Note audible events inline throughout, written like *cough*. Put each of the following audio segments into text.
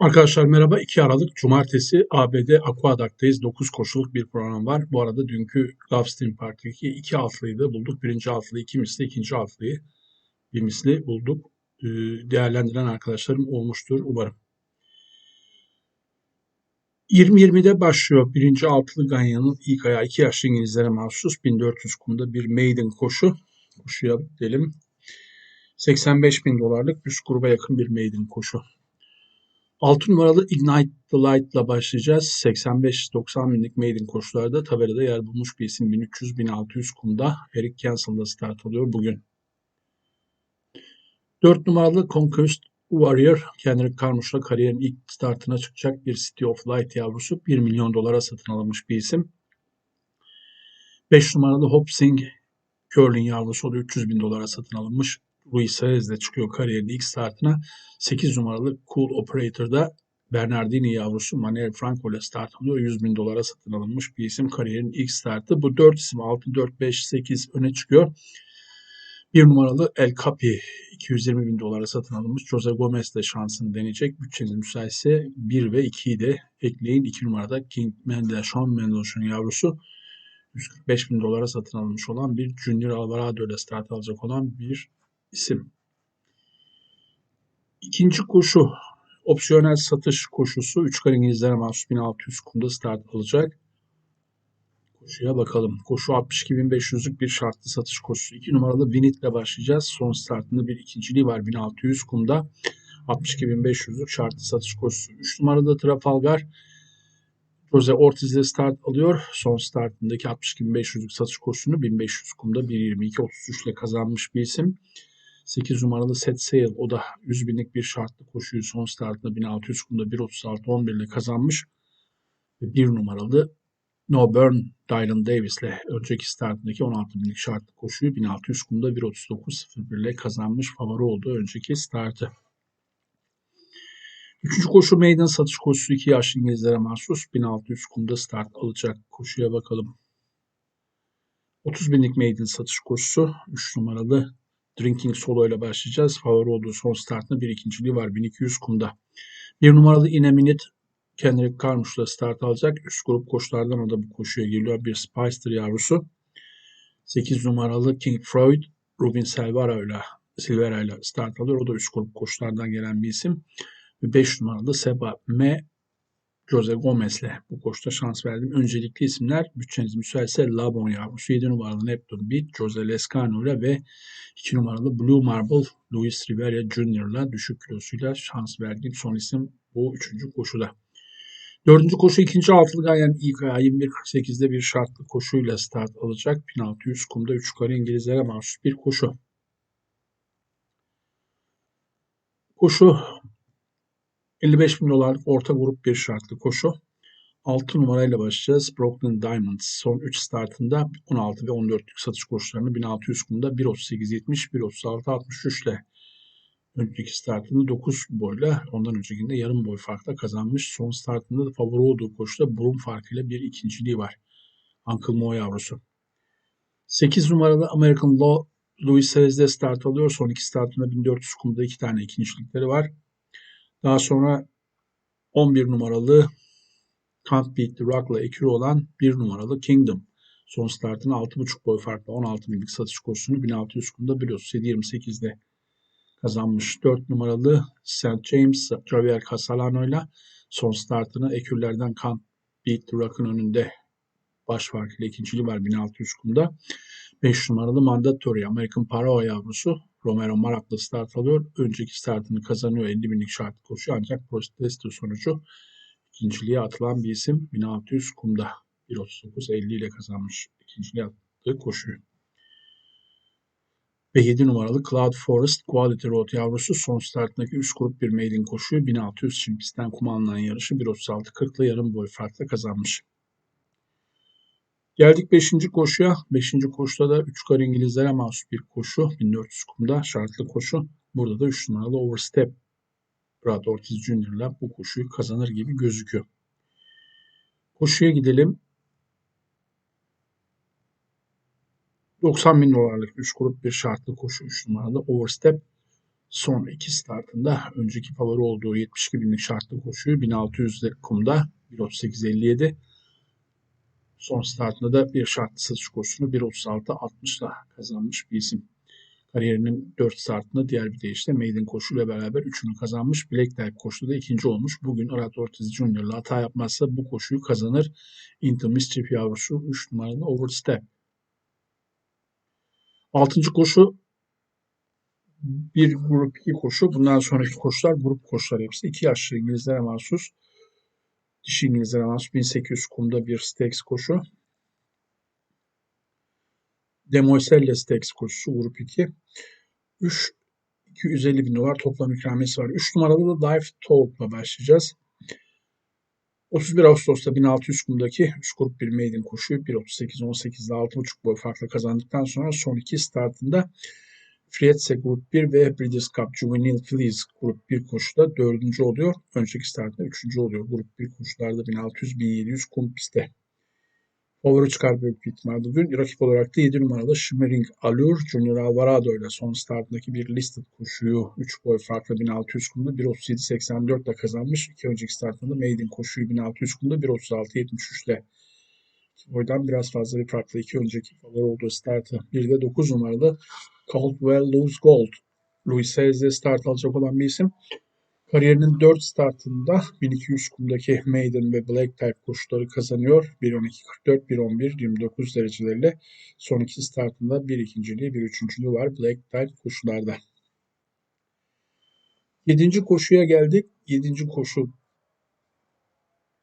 Arkadaşlar merhaba. 2 Aralık Cumartesi ABD Aquadac'tayız. 9 koşuluk bir program var. Bu arada dünkü Gulfstream Park'taki iki altlıyı da bulduk. Birinci altlıyı iki misli, ikinci altlıyı bir misli bulduk. Ee, Değerlendiren arkadaşlarım olmuştur umarım. 20-20'de başlıyor. Birinci altılı Ganyan'ın ilk ayağı 2 yaşlı İngilizlere mahsus 1400 kumda bir maiden koşu. Koşuya gidelim. 85 bin dolarlık üst gruba yakın bir maiden koşu. 6 numaralı Ignite the Light başlayacağız. 85-90 binlik maiden koşularda tabelada yer bulmuş bir isim 1300-1600 kumda. Eric Cancel'da start alıyor bugün. 4 numaralı Conquest Warrior Kendrick Carmouche'la kariyerin ilk startına çıkacak bir City of Light yavrusu 1 milyon dolara satın alınmış bir isim. 5 numaralı Hope Singh Curling yavrusu o da 300 bin dolara satın alınmış. Luis Saez de çıkıyor kariyerin ilk startına. 8 numaralı Cool Operator'da Bernardini yavrusu Manuel Franco ile start alıyor. 100 bin dolara satın alınmış bir isim kariyerin ilk startı. Bu 4 isim 6, 4, 5, 8 öne çıkıyor. Bir numaralı El Capi 220 bin dolara satın alınmış. Jose Gomez de şansını deneyecek. Bütçeniz müsaitse 1 ve 2'yi de ekleyin. 2 numarada King Mendel, Sean Mendelsohn yavrusu 145 bin dolara satın alınmış olan bir Junior Alvarado ile start alacak olan bir isim. İkinci koşu opsiyonel satış koşusu 3 kar İngilizlere mahsus 1600 kumda start alacak. Koşuya bakalım. Koşu 62.500'lük bir şartlı satış koşusu. 2 numaralı Winit ile başlayacağız. Son startında bir ikinciliği var 1600 kumda. 62.500'lük şartlı satış koşusu. 3 numarada Trafalgar Jose Ortiz ile start alıyor. Son startındaki 62.500'lük satış koşusunu 1500 kumda 1.22.33 ile kazanmış bir isim. 8 numaralı Set Sail o da 100 binlik bir şartlı koşuyu son startında 1600 kumda 1.36.11 ile kazanmış. Ve 1 numaralı No Burn Dylan Davis ile önceki startındaki 16 binlik şartlı koşuyu 1600 kumda 1.39.01 ile kazanmış favori oldu önceki startı. Üçüncü koşu meydan satış koşusu 2 yaşlı İngilizlere mahsus 1600 kumda start alacak. Koşuya bakalım. 30 binlik meydan satış koşusu 3 numaralı Drinking Solo ile başlayacağız. Favori olduğu son startında bir ikinciliği var 1200 kumda. Bir numaralı Ineminit Kendrick Carmouche'la start alacak. Üst grup koşulardan o da bu koşuya geliyor. Bir Spicer yavrusu. 8 numaralı King Freud Rubin Silvera ile Silvera ile start alıyor. O da üst grup koşulardan gelen bir isim. Ve 5 numaralı Seba M. Jose Gomez'le bu koşuda şans verdim. Öncelikli isimler bütçeniz müsaitse Labon yavrusu 7 numaralı Neptune Beat, Jose Lescano ile ve 2 numaralı Blue Marble Luis Rivera Jr. ile düşük kilosuyla şans verdiğim son isim bu üçüncü koşuda. Dördüncü koşu ikinci altılı Ganyan ayağı 21.48'de bir şartlı koşuyla start alacak. 1600 kumda 3 kare İngilizlere mahsus bir koşu. Koşu 55 bin dolarlık orta grup bir şartlı koşu. 6 numarayla başlayacağız. Brooklyn Diamonds son 3 startında 16 ve 14'lük satış koşularını 1600 kumda 1.38.70, 1.36.63 ile önceki startında 9 boyla ondan öncekinde yarım boy farkla kazanmış. Son startında da favori olduğu koşuda burun farkıyla bir ikinciliği var. Uncle Mo yavrusu. 8 numaralı American Law Louis Saez'de start alıyor. Son iki startında 1400 kumda iki tane ikincilikleri var. Daha sonra 11 numaralı Can't Beat the Rock'la ekürü olan 1 numaralı Kingdom. Son startını 6.5 boy farkla 16 binlik satış koşusunu 1600 kumda 1.37.28'de kazanmış. 4 numaralı St. James Javier Casalano ile son startını ekürlerden Can't Beat the Rock'ın önünde baş farkıyla ikinciliği var 1600 kumda. 5 numaralı Mandatory American Parao yavrusu Romero Marak'la start alıyor. Önceki startını kazanıyor 50 binlik şart koşu ancak protesto sonucu ikinciliğe atılan bir isim 1600 kumda 1.39.50 ile kazanmış ikinciliğe attığı koşuyu. Ve 7 numaralı Cloud Forest Quality Road yavrusu son startındaki üst grup bir maiden koşuyu 1600 çim pistten kum alınan yarışı 1.36.40 ile yarım boy farkla kazanmış. Geldik 5. koşuya. 5. koşuda da 3 kar İngilizlere mahsus bir koşu. 1400 kumda şartlı koşu. Burada da 3 numaralı Overstep Brad Ortiz Jr. ile bu koşuyu kazanır gibi gözüküyor. Koşuya gidelim. 90 bin dolarlık 3 grup bir şartlı koşu 3 numaralı Overstep. son iki startında önceki favori olduğu 72 binlik şartlı koşuyu 1600 kumda 1.38.57 son startında da bir şartlı satış koşusunu 1.36.60'la kazanmış bir isim. Kariyerinin 4 startında diğer bir deyişle maiden koşuyla beraber 3'ünü kazanmış. Black Type koşuda ikinci olmuş. Bugün Arat Ortiz Junior'la hata yapmazsa bu koşuyu kazanır. Into Mischief yavrusu 3 numaralı Overstep. 6. koşu bir grup iki koşu. Bundan sonraki koşular grup koşular hepsi. İki yaşlı İngilizlere mahsus. Dişi İngilizlere mahsus 1800 kumda bir stakes koşu. Demoiselle Stakes koşusu grup 2. 3 250 bin dolar toplam ikramiyesi var. 3 numaralı da Dive Talk'la başlayacağız. 31 Ağustos'ta 1600 kumdaki 3 grup bir maiden koşuyu 1.38-18'de 6.5 boy farkla kazandıktan sonra son iki startında Frietse Grup 1 ve Breeders' Cup Juvenile Fillies Grup 1 koşuda dördüncü oluyor. Önceki startında üçüncü oluyor. Grup 1 koşularda 1600-1700 kum pistte. Favori çıkar büyük bir ihtimal bugün. Rakip olarak da 7 numaralı Shimmering Allure Junior Alvarado ile son startındaki bir listed koşuyu 3 boy farklı 1600 kumda 1.37.84 ile kazanmış. İki önceki startında Maiden koşuyu 1600 kumda 1.36.73 ile boydan biraz fazla bir farklı iki önceki favori olduğu startı. Bir de 9 numaralı Caldwell Lose Gold. Luis Saez'de start alacak olan bir isim. Kariyerinin 4 startında 1200 kumdaki Maiden ve Black Type koşuları kazanıyor. 1.12.44, 1.11, 29 dereceleriyle son iki startında bir ikinciliği, bir üçüncülüğü var Black Type koşularda. Yedinci koşuya geldik. Yedinci koşu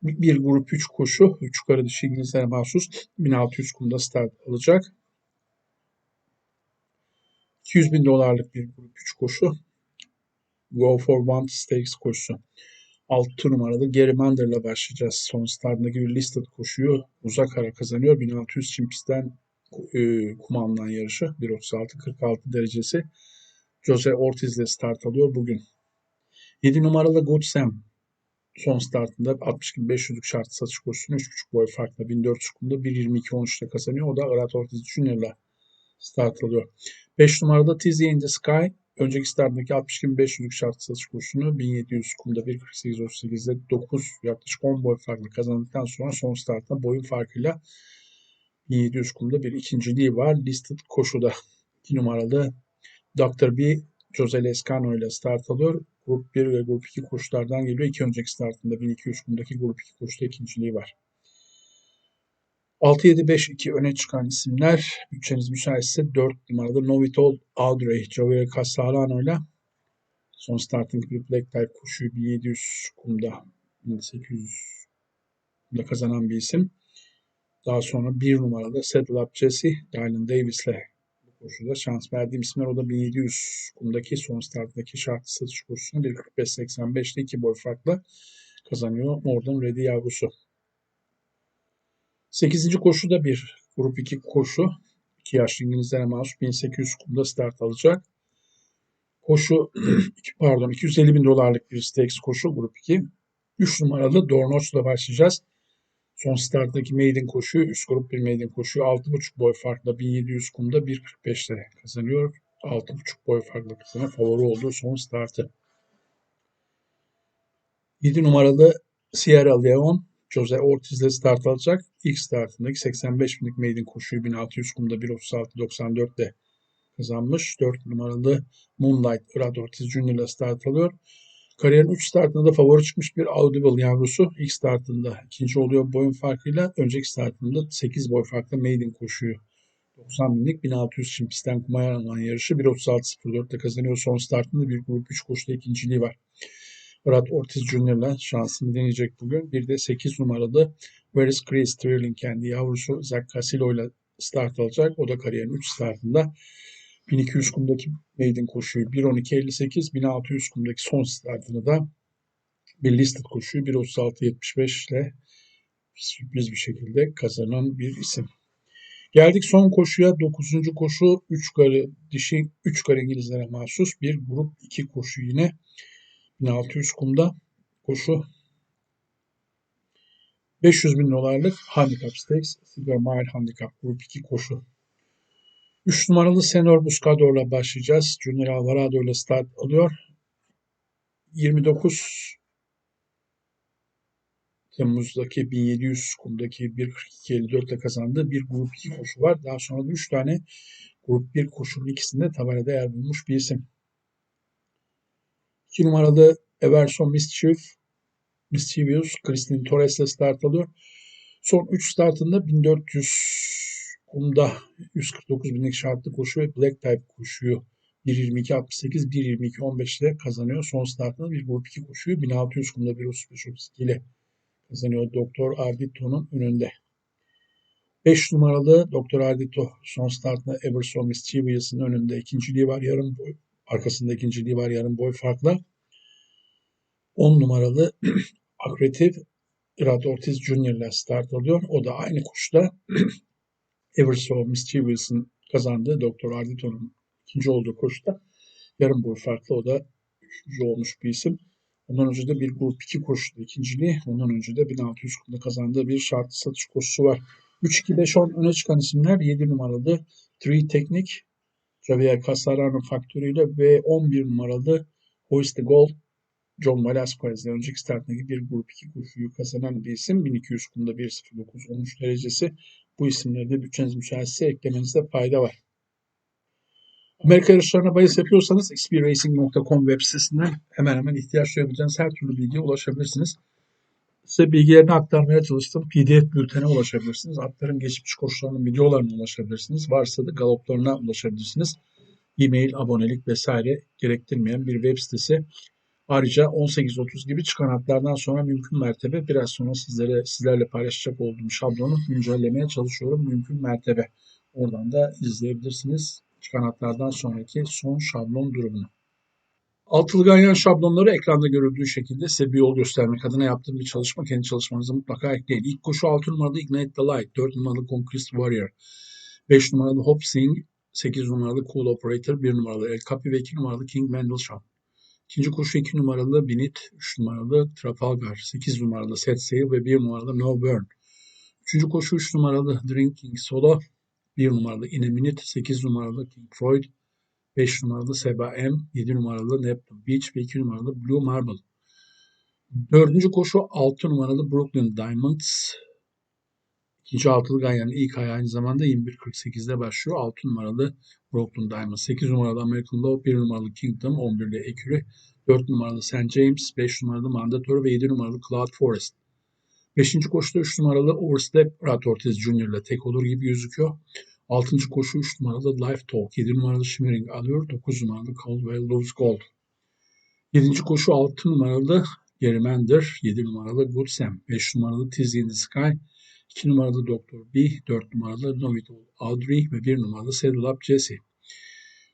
bir grup 3 koşu. 3 yukarı dışı İngilizlere mahsus 1600 kumda start alacak. 200 bin dolarlık bir grup 3 koşu. Go for One Stakes koşusu. 6 numaralı Gary Mander'la başlayacağız. Son startındaki bir listed koşuyu uzak ara kazanıyor. 1600 çim pistten e, kumandan yarışı. 1.36-46 derecesi. Jose Ortiz ile start alıyor bugün. 7 numaralı Good Sam son startında 60.500'lük şart satış koşusunu 3.5 boy farkla 1400 kumda 1.22-13'te kazanıyor. O da Arat Ortiz Junior'la start alıyor. 5 numarada Tizzy in the Sky önceki startındaki 60.500'lük şart satış kursunu 1700 kumda 1.48.38'de 9 yaklaşık 10 boy farklı kazandıktan sonra son startta boyun farkıyla 1700 kumda bir ikinciliği var. Listed koşuda *laughs* 2 numaralı Dr. B Jose Lescano ile start alıyor. Grup 1 ve Grup 2 koşulardan geliyor. İki önceki startında 1200 kumdaki Grup 2 koşuda ikinciliği var. 6-7-5-2 öne çıkan isimler. Bütçeniz müsaitse 4 numarada Novitol Audrey, Javier Castellano ile son starting bir Black Type koşuyu 1700 kumda 1800 kumda kazanan bir isim. Daha sonra 1 numarada Settle Up Jesse, Dylan Davis ile bu koşuda şans verdiğim isimler. O da 1700 kumdaki son starttaki şartlı satış koşusunu 1.45-85'te 2 boy farklı kazanıyor. Mordan Reddy yavrusu. 8. koşu da bir grup 2 koşu. 2 yaşlı İngilizlere mahsus 1800 kumda start alacak. Koşu *clears throat* pardon 250 bin dolarlık bir stakes koşu grup 2. 3 numaralı Dornoç'la başlayacağız. Son starttaki maiden koşuyu, üst grup bir maiden koşuyu 6.5 boy farkla 1700 kumda 1.45'te kazanıyor. 6.5 boy farkla kazanan favori olduğu son startı. 7 numaralı Sierra Leone Jose Ortiz ile start alacak. İlk startındaki 85 binlik maiden koşuyu 1600 kumda 1.36.94 ile kazanmış. 4 numaralı Moonlight Brad Ortiz Jr. ile start alıyor. Kariyerin 3 startında da favori çıkmış bir Audible yavrusu. İlk startında ikinci oluyor boyun farkıyla. Önceki startında 8 boy farklı maiden koşuyu 90 binlik 1600 çim pistten kumaya alınan yarışı 1.36.04'te kazanıyor. Son startında bir grup 3 koşuda ikinciliği var. Brad Ortiz Jr.'la şansını deneyecek bugün. Bir de 8 numaralı Veris Chris Sterling kendi yavrusu Zach Casillo ile start alacak. O da kariyerin 3 startında 1200 kumdaki maiden koşuyu 1.12.58, 1600 kumdaki son startını da bir listed koşuyu 1.36.75 ile sürpriz bir şekilde kazanan bir isim. Geldik son koşuya. 9. koşu 3 karı dişi 3 karı İngilizlere mahsus bir grup 2 koşu yine 1600 kumda koşu 500 bin dolarlık handicap stakes, Silver Mile handicap grup 2 koşu. 3 numaralı Senor Buscador'la başlayacağız. Junior Alvarado ile start alıyor. 29 Temmuz'daki 1700 kumdaki 1.42.54 ile kazandığı bir grup 2 koşu var. Daha sonra da 3 tane grup 1 koşunun ikisinde tabelada yer bulmuş bir isim. 2 numaralı Everson Mischief, Mischievous, Kristin Torres ile start alıyor. Son 3 startında 1400 kumda 149 binlik şartlı koşu ve Black Type koşuyu 1.22.68, 1.22.15 ile kazanıyor. Son startında bir grup 2 koşuyu 1600 kumda 1.35.32 ile kazanıyor Doktor Ardito'nun önünde. 5 numaralı Doktor Ardito son startında Everson Mischievous'ın önünde ikinciliği var yarım boy, arkasında ikinciliği var yarım boy farkla. 10 numaralı *clears throat* Akretif Irad Ortiz Jr. ile start alıyor. O da aynı kuşta *clears throat* Everson Mischievous'ın kazandığı Doktor Ardito'nun ikinci olduğu koşuda yarım boy farklı o da üçüncü olmuş bir isim. Ondan önce de bir grup 2 koşuda ikinciliği. Ondan önce de 1600 kumda kazandığı bir şartlı satış koşusu var. 3-2-5-10 öne çıkan isimler 7 numaralı Three Technic Javier Casarano faktörüyle ve 11 numaralı Hoist the Gold John Velasquez'le önceki startındaki bir grup 2 koşuyu kazanan bir isim. 1200 kumda 1.09 13 derecesi. Bu isimleri de bütçeniz müsaitse eklemenizde fayda var. Amerika yarışlarına bahis yapıyorsanız xpracing.com web sitesinden hemen hemen ihtiyaç duyabileceğiniz her türlü bilgiye ulaşabilirsiniz. Size bilgilerini aktarmaya çalıştım. PDF bültene ulaşabilirsiniz. Atların geçmiş koşularının videolarına ulaşabilirsiniz. Varsa da galoplarına ulaşabilirsiniz. E-mail, abonelik vesaire gerektirmeyen bir web sitesi. Ayrıca 18.30 gibi çıkan hatlardan sonra mümkün mertebe biraz sonra sizlere sizlerle paylaşacak olduğum şablonu güncellemeye çalışıyorum. Mümkün mertebe. Oradan da izleyebilirsiniz çıkan hatlardan sonraki son şablon durumunu. Altılı ganyan şablonları ekranda görüldüğü şekilde size bir yol göstermek adına yaptığım bir çalışma. Kendi çalışmanızı mutlaka ekleyin. İlk koşu 6 numaralı Ignite the Light, 4 numaralı Conquest Warrior, 5 numaralı Hop Sing, 8 numaralı Cool Operator, 1 numaralı El Capi ve 2 numaralı King Mendelssohn. İkinci koşu 2 numaralı Binit, 3 numaralı Trafalgar, 8 numaralı Set Sail ve 1 numaralı No Burn. Üçüncü koşu 3 numaralı Drinking Solo, 1 numaralı Ineminit, 8 numaralı King Freud, 5 numaralı Seba M, 7 numaralı Neptune Beach ve 2 numaralı Blue Marble. Dördüncü koşu 6 numaralı Brooklyn Diamonds. İkinci altılı ganyanın ilk ayağı aynı zamanda 21.48'de başlıyor. 6 numaralı Brooklyn Diamonds, 8 numaralı American Law, 1 numaralı Kingdom, 11 ile Eküre, 4 numaralı St. James, 5 numaralı Mandatory ve 7 numaralı Cloud Forest. Beşinci koşuda 3 numaralı Overstep Rat Ortiz Jr. ile tek olur gibi gözüküyor. Altıncı koşu 3 numaralı Life Talk, 7 numaralı Shimmering alıyor, 9 numaralı Caldwell Loves Gold. 7. koşu 6 numaralı Gerrymander, 7 numaralı Good Sam, 5 numaralı Tizzy in the Sky, 2 numaralı Dr. B, 4 numaralı Novitol Audrey ve 1 numaralı Saddle Up Jesse.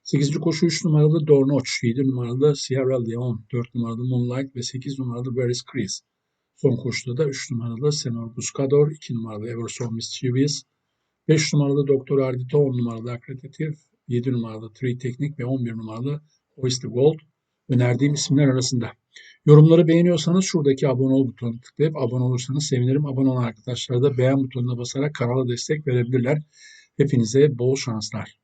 8. koşu 3 numaralı Dornoch, 7 numaralı Sierra Leone, 4 numaralı Moonlight ve 8 numaralı Veris Chris. Son koşuda da 3 numaralı Senor Buscador, 2 numaralı Everson Mischievous, 5 numaralı Doktor Ardito, 10 numaralı Accreditive, 7 numaralı Three Teknik ve 11 numaralı Oyster Gold önerdiğim isimler arasında. Yorumları beğeniyorsanız şuradaki abone ol butonuna tıklayıp abone olursanız sevinirim. Abone olan arkadaşlar da beğen butonuna basarak kanala destek verebilirler. Hepinize bol şanslar.